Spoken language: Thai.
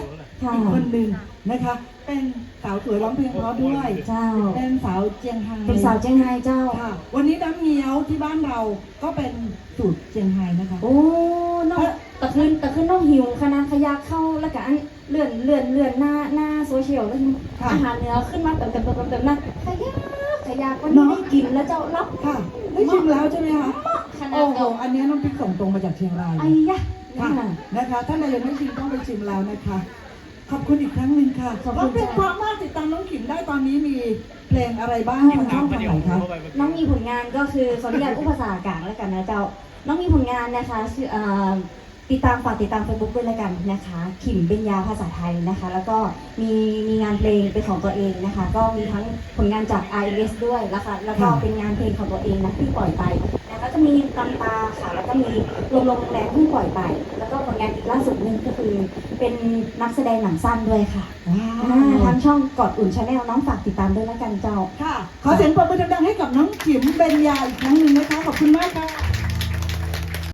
S ค่ะอีกคนหนึ่งนะคะ เป็นสาวสวยร้องเพลงเพราะด้วย เจ้า เป็นสาวเจียงไฮ้เป็นสาวเจียงไฮ้เจ้า ค่ะ วันนี้น้ำเงี้ยวที่บ้านเราก็เป็นสูตรเจียงไฮ้นะคะ โอ้น้องตะคืนตะคืนน้องหิวคณะขยะเข้าแล้วก็อันเลื่อนเลื่อนเลื่อนหน้าหน้าโซเชียลแล้วค่ะอาหารเหนือขึ้นมาเต็มเต็มเต็มเต็มนะขยะขยะวันนี้ได้กินแล้วเจ้ารับค่ะได้ชิมแล้วใช่ไหมคะขนาดโอ้โหเจ้าอันนี้น้ำพริกส่งตรงมาจากเชียงรายไอ้ยะ ค่ะน่ะนะคะท่านใดยังไม่ชิมต้องไปชิมแล้วนะคะ ขอบคุณอีกครั้งหนึ่งค่ะขอบคุณร้องเพลงจ้ะเพราะมากติดตามน้องขิมได้ตอนนี้มีเพลงอะไรบ้างทางช่องทางไหนคะน้องมีผลงานก็คือขออนุญาตอุปสาหกลางแล้วกันนะเจ้า น้องมีผลงานนะคะชื่อเอ่อติดตามฝากติดตามเฟซบุ๊กด้วยแล้วกันนะคะ ขิมเป็นยาภาษาไทยนะคะ แล้วก็มีมีงานเพลงเป็นของตัวเองนะคะ ก็มีทั้งผลงานจาก i อ s ด้วยแล้วค่ะแล้วก็ค่ะเป็นงานเพลงของตัวเองนะที่ปล่อยไปแล้วก็ จะมีตำตาค่ะแล้วก็มีลมลมแรงที่ปล่อยไป แล้วก็ผลงานอีกล่าสุดหนึงก็คือ เป็นนักแสดงหนังสั้นด้วยค่ะว้าอ่าวทางช่องกอดอุ่นชาแนลน้องฝากติดตามด้วยแล้วกันเจ้า ค่ะ ขอเสียงปรบมือดังๆให้กับน้องขิมเบญญาอีกครั้งหนึ่งนะคะ ขอบคุณมากค่ะ